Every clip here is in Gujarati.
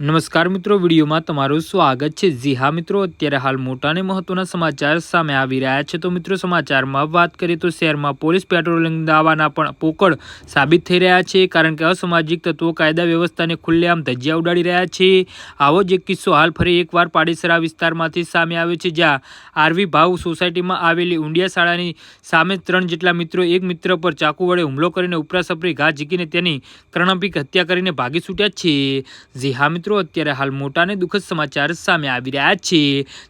નમસ્કાર મિત્રો, વિડીયોમાં તમારું સ્વાગત છે. જી હા મિત્રો, અત્યારે હાલ મોટા અને મહત્વના સમાચાર સામે આવી રહ્યા છે. તો મિત્રો, સમાચારમાં વાત કરીએ તો શહેરમાં પોલીસ પેટ્રોલિંગ દાવાના પણ પોકળ સાબિત થઈ રહ્યા છે. કારણ કે અસામાજિક તત્વો કાયદા વ્યવસ્થાને ખુલ્લેઆમ ધજ્જિયા ઉડાડી રહ્યા છે. આવો જ એક કિસ્સો હાલ ફરી એકવાર પાડીસરા વિસ્તારમાંથી સામે આવ્યો છે, જ્યાં આરવી ભાવ સોસાયટીમાં આવેલી ઊંડિયા શાળાની સામે ત્રણ જેટલા મિત્રો એક મિત્ર પર ચાકુ વડે હુમલો કરીને ઉપરાસપરી ઘા ઝીકીને તેની કર્ણભિક હત્યા કરીને ભાગી છૂટ્યા છે. જી હા મિત્રો અત્યારે હાલ મોટા અને દુઃખદ સમાચાર સામે આવી રહ્યા છે.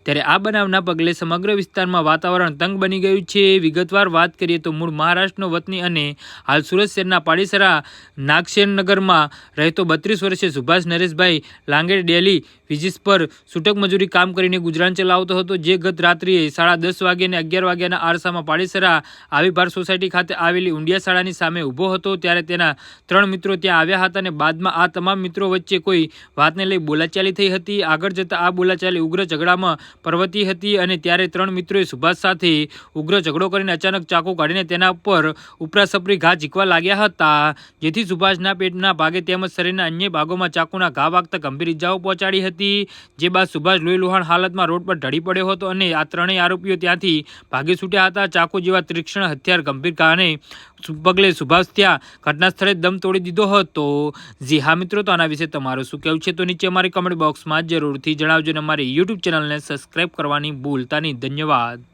ત્યારે આ બનાવના પગલે સમગ્ર વિસ્તારમાં વાતાવરણ તંગ બની ગયું છે. વિગતવાર વાત કરીએ તો મૂળ મહારાષ્ટ્રનો વતની અને હાલ સુરત શહેરના પાડીસરા નાગશેરનગરમાં રહેતો બત્રીસ વર્ષીય સુભાષ નરેશભાઈ લાંગેડ ડેલી વિજીસ પર છૂટક મજૂરી કામ કરીને ગુજરાન ચલાવતો હતો. જે ગત રાત્રિએ સાડા દસ વાગે અને અગિયાર વાગ્યાના આરસામાં પાડીસરા આવીભાર સોસાયટી ખાતે આવેલી ઊંડિયા શાળાની સામે ઊભો હતો. ત્યારે તેના ત્રણ મિત્રો ત્યાં આવ્યા હતા અને બાદમાં આ તમામ મિત્રો વચ્ચે કોઈ વાતને લઈ બોલાચાલી થઈ હતી. આગળ જતાં આ બોલાચાલી ઉગ્ર ઝઘડામાં પર્વતી હતી અને ત્યારે ત્રણ મિત્રોએ સુભાષ સાથે ઉગ્ર ઝઘડો કરીને અચાનક ચાકુ કાઢીને તેના પર ઉપરાસપરી ઘા ઝીકવા લાગ્યા હતા, જેથી સુભાષના પેટના ભાગે તેમજ શરીરના અન્ય ભાગોમાં ચાકુના ઘા વાગતા ગંભીર ઇજાઓ પહોંચાડી હતી. જે બાદ સુભાષ લોહી લુહાણ હાલતમાં રોડ પર ઢળી પડ્યો હતો અને આ ત્રણેય આરોપીઓ ત્યાંથી ભાગી છૂટ્યા હતા. ચાકુ જેવા તીક્ષ્ણ હથિયાર ગંભીર કારણે પગલે સુભાષ ત્યાં ઘટના સ્થળે દમ તોડી દીધો હતો. જી હા મિત્રો, તો આના વિશે તમારું શું કહેવું છે તો નીચે અમારી કમેન્ટ બોક્સમાં જરૂરથી જણાવજો અને અમારી યુટ્યુબ ચેનલને સબસ્ક્રાઈબ કરવાની ભૂલતા નહીં. ધન્યવાદ.